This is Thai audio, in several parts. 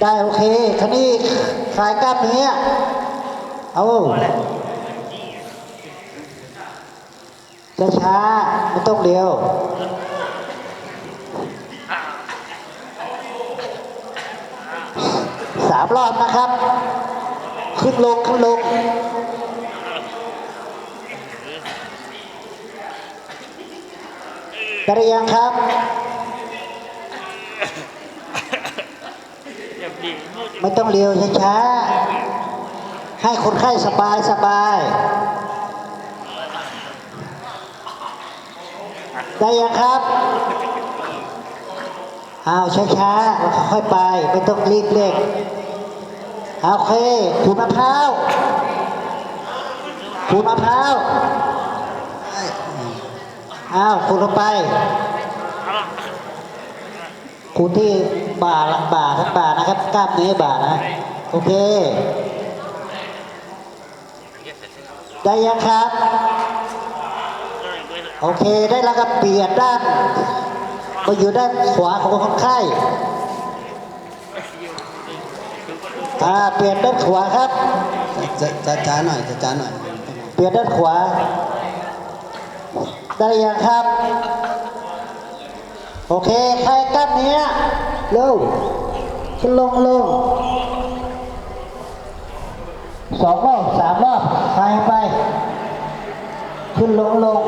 ได้โอเคคันนี้คลายกล้ามเนื้อเอาช้าช้าไม่ต้องเร็วสามรอบนะครับ ขึ้นลงขึ้นลงได้ยังครับ ไม่ต้องเร็วช้าๆให้คนไข้สบายสบายได้ยังครับอ้าวช้าๆค่อยไปไม่ต้องรีบเร่งเอาโอเคขูดมะพร้าวขูดมะพร้าวอ้าวขูดลงไปขูดที่ บ่าบ่าทั้งบ่านะครับกล้ามเนื้อบ่านะ โอเค ได้ยังครับ โอเคได้แล้วก็เปลี่ยนด้านมาอยู่ด้านขวาของคนไข้อ่าเปลี่ยนด้านขวาครับจะจะจ้าหน่อยจะจ้าหน่อย เปลี่ยนด้านขวา ได้ยังครับ โอเค ใครกล้ามเนื้อเร็วขึ้นลงลงสองรอบสามรอบไปไป ขึ้นลงลง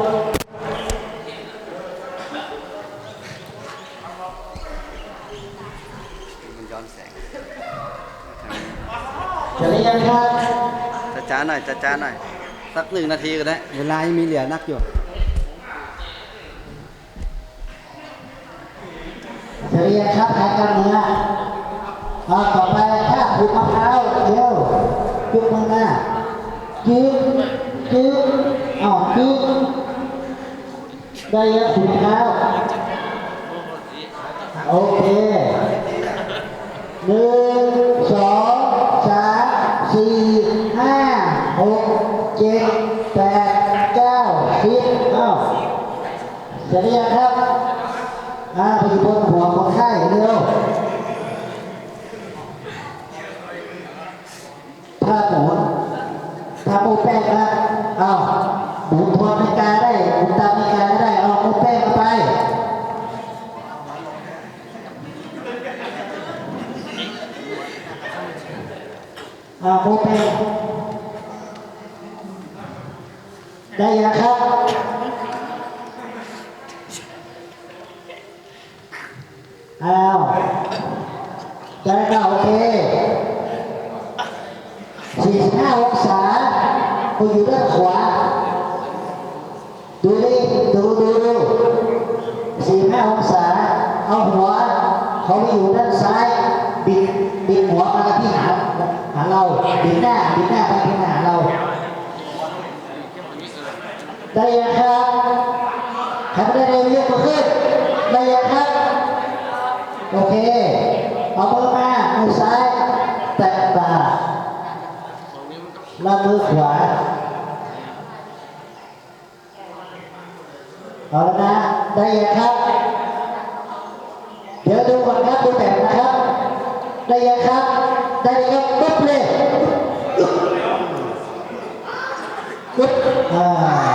มันย้อนแสงจะได้ยังครับจะจ้าหน่อยจะจ้าหน่อย สักหนึ่งนาทีก็ได้ เวลายังมีเหลือนักอยู่ เรียนครับใครกล้ามเนื้อเอาต่อไปถ้าผูกมะพร้าวเดี๋ยวยกมือหน้าจึ๊บจึ๊บอ้าวจึ๊บได้ยังผูกมะพร้าวโอเคหนึ่งสองสามสี่ห้าหกเจ็ดแปดเก้าสิบอ้าวเสร็จหรือยังครับอ่าไปอยู่บนหัวคนไข้เร็ว ถ้าหมุนถ้าหมูแป้งนะอ้าวหมุนทวนไม่กาได้หมุนตามไม่กาได้เอาหมูแป้งไปอาโมเปนได้ยังครับอ้าวได้แล้วโอเค 45 องศาคุณอยู่ด้านขวา ดูดิดูดูดู45 องศา เอาหัวเขาไปอยู่ด้านซ้ายบิดบิดหัวมาที่หาหาเราบิดหน้าบิดหน้าไปที่หาเราได้ยังครับครไม่ได้เร็วยกมือขึ้นได้ยังครับโอเคเอามือมามือซ้ายแตะบ่า แล้วมือขวาเอาละนะได้ยังครับ เดี๋ยวดูก่อนครับดูแบบนะครับ ได้ยังครับ ได้ยังครับปุ๊บเลยปุ๊บอ่า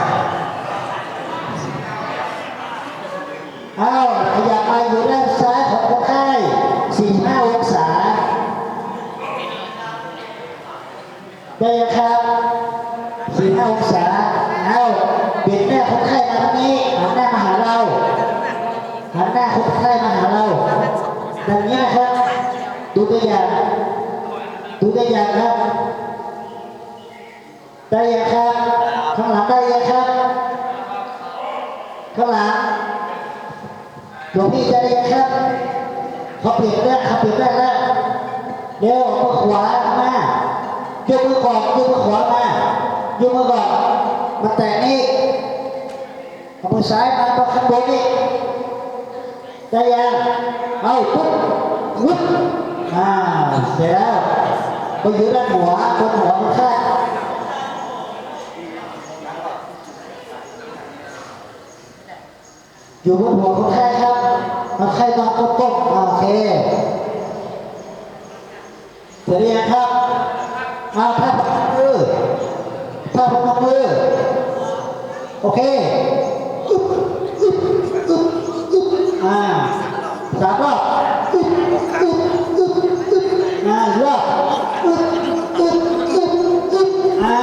ไดูตังครับ ได้ยังครับ ข้างหลังได้ยังครับ ข้างหลังหลวงพี่จะได้ยังครับเขาเปลี่ยนได้เขาเปลี่ยนได้แล้วเร็วเอามือขวามายกมือก่อนยกมือขวามายกมือก่อนมาแตะนี่เอามือซ้ายมาตรงข้างบนนี่ได้ยังเอาปุ๊บปุ๊บอ่าเสร็จแล้ว ไปอยู่ด้านหัวบนหัวมันแค่อยู่บนหัวคนไข้ครับคนไข้นอนก้มๆโอเคเรียนครับเอาท่าพนมมือท่าพนมมือโอเคอึ๊บอึ๊บอึ๊บอึ๊บอ่าสามรอบอึ๊บอึ๊บอึ๊บอึ๊บอ่าอีกรอบอึ๊บอึ๊บอึ๊บอึ๊บอ่า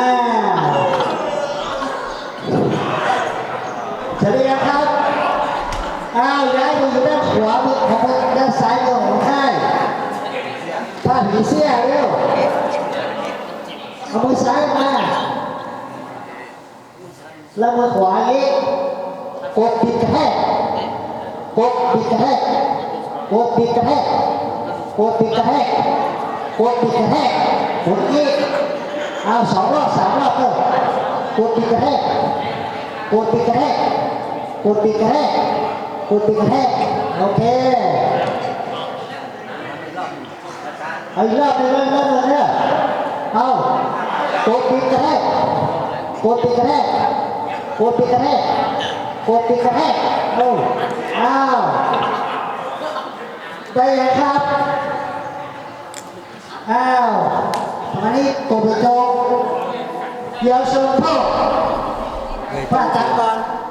เฉลีครับ อ้าวย้ายมือด้านขวามือของด้านซ้ายมือของข้ายถ้าผีเสื้อเร็วเอามือซ้ายมาแล้วมือขวานี้กดปิดกระแทกกดปิดกระแทกกดปิดกระแทกกดปิดกระแทกกดปิดกระแทกหมุนนี้เอาสองรอบสามรอบเลยกดปิดกระแทกกดปิดกระแทก กดปิดกระแทกกดปิดกระแทกโอเคเอาอีกรอบหนึงเริ่มเริ่มเลยเนี่ยเอากดปิดกระแทกกดปิดกระแทกกดปิดกระแทกกดปิดกระแทกเอาอ้าวได้ยังครับอ้าวอันนี้กดไปโจงเดี๋ยวเชิญพ่อพระอาจารย์ก่อนเวยจงเฉียวเบื่อโจงเฉียวว่าอาจารย์ก่อนป่วยโจงเฉียวเดี๋ยวเชิญพ่อคุณไปโจงเรานี่หากดตรงกลางนะเราขึ้นมาเราดูดูตรงกลางอยู่นี่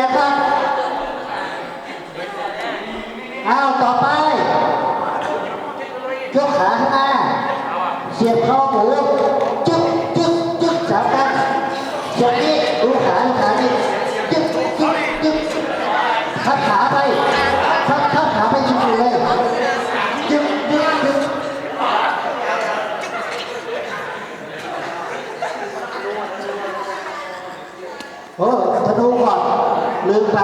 ได้ยังครับ เอาต่อไป ยกขาข้างหน้า เสียบคอหมูจึ๊กจึ๊กจึ๊กสามครั้งเสียบนี้ดูขาดูขานี่จึ๊กจึ๊กจึ๊กทับขาไปทับทับขาไปจริงๆเลยจึ๊กจึ๊กจึ๊กโอ้ธนูก่อน ลืมไป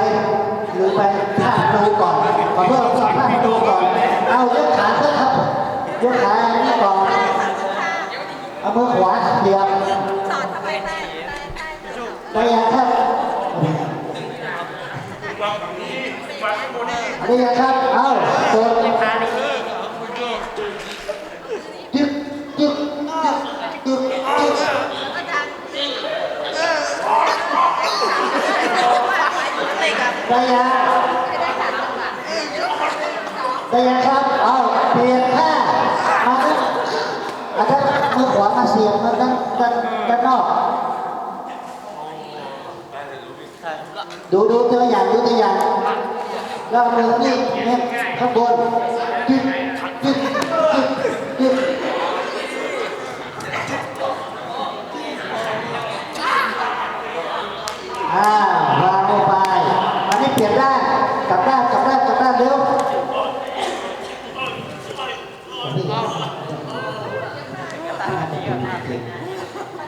ลืมไปท่าธนูก่อน ขอโทษขอท่าธนูก่อน เอายกขาขึ้นครับ ยกขาอันนี้ก่อน เอามือขวาเดียว สอนทำไมใต้ใต้ใต้ ได้ยังครับ ได้ยังครับ เอากดจึ๊กจึ๊กจึ๊กจึ๊กจึ๊ก อาจารย์ติดกับ ได้ยัง ไม่ได้สามจังหวะ ได้ยังครับ เอาเปลี่ยนท่ามาด้านอาจารย์มือขวามาเสียบมาด้านด้านด้านนอก ดูดูตัวอย่างดูตัวอย่าง แล้วเอามือนี่เนี่ข้างบนจึ๊กจึ๊กจึ๊กจึ๊กอ่าวางลงไปอันนี้เปลี่ยนด้านกลับด้านกลับด้านกลับด้านเร็ว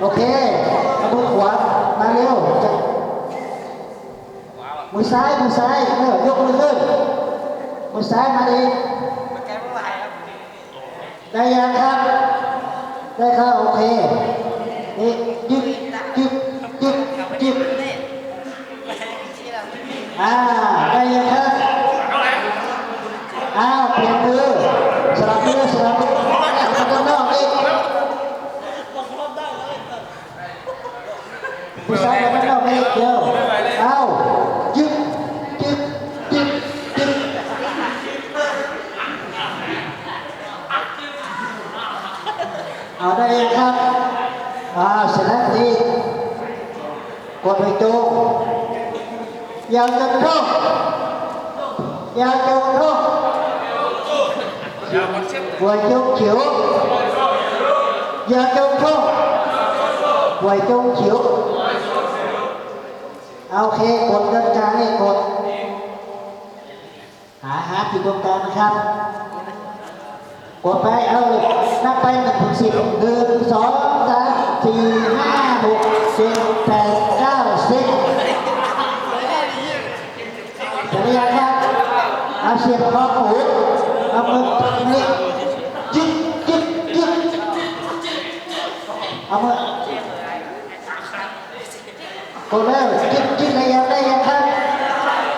โอเคเอามือขวามาเร็ว มือซ้ายมือซ้ายเออยกมือขึ้นมือซ้ายมาดิได้ยังครับ ได้ครับโอเคนี่ยึกยึกยึกยึกอ่าได้ยังครับอ้าวเปลี่ยนมือสลับมือสลับมือเอาข้างนอกนี่มือซ้ายมาข้างนอกนี่เดี๋ยวเอายึกยึกยึกยึก เอาได้ยังครับอ่าเสร็จแล้วพอดีกดไปจูงยาวจนครบยาวจนครบหัวจุกเขียวอยาวจนครบหัวจุกเขียวเอาเคกดด้านกลางนี่กดหาหาจุดตรงกลางนะครับ กดไปเอาเลยนับไปหนึ่งสิบหนึ่งสองสามสี่ห้าหกเจ็ดแปดเก้าสิบจะได้ยางครับเอาเสียบคอหูเอามือนี่จิ๊บจิ๊บจิ๊กเอามือกดแล้วจิ๊บจิ๊บในยังได้ยังครับ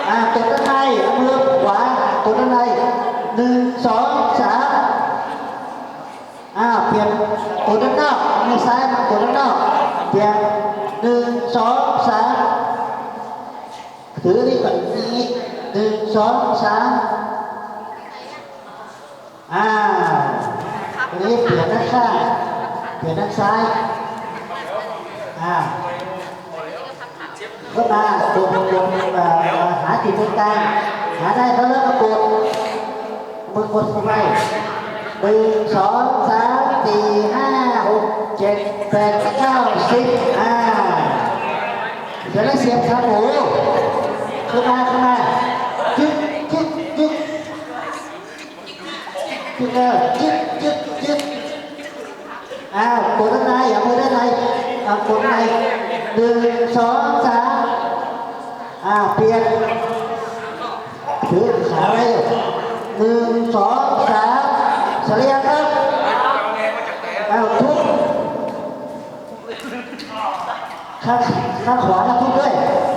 อ่ากดด้านในเอามือขวากดด้านใน เพียนหนึ่งสองสามถือนี่ก่อนนี้หนึ่งสองสามอ่าทีนี้เปลี่ยนด้านข้างเปลี่ยนด้านซ้ายอ่าก็มาดูดูดูเอ่อหาจุดตรงกลางหาได้ก็เริ่มกดมือกดเข้าไปหนึ่งสองสามสี่ห้า กเจ็ดแปดเก้าสิบอ่าเดี๋ยวได้เสียบขาหมูขึ้นมาขึ้นมายึดยึดยึดขึ้นแล้วยึดยึดยึดอ้าวกดด้านในอย่ามือด้านในอ่ากดด้านในหนึ่งสองสามอ้าวเปลี่ยนถือขาไว้หนึ่งสองสามเสลียครับอ้าว ทุบข้างข้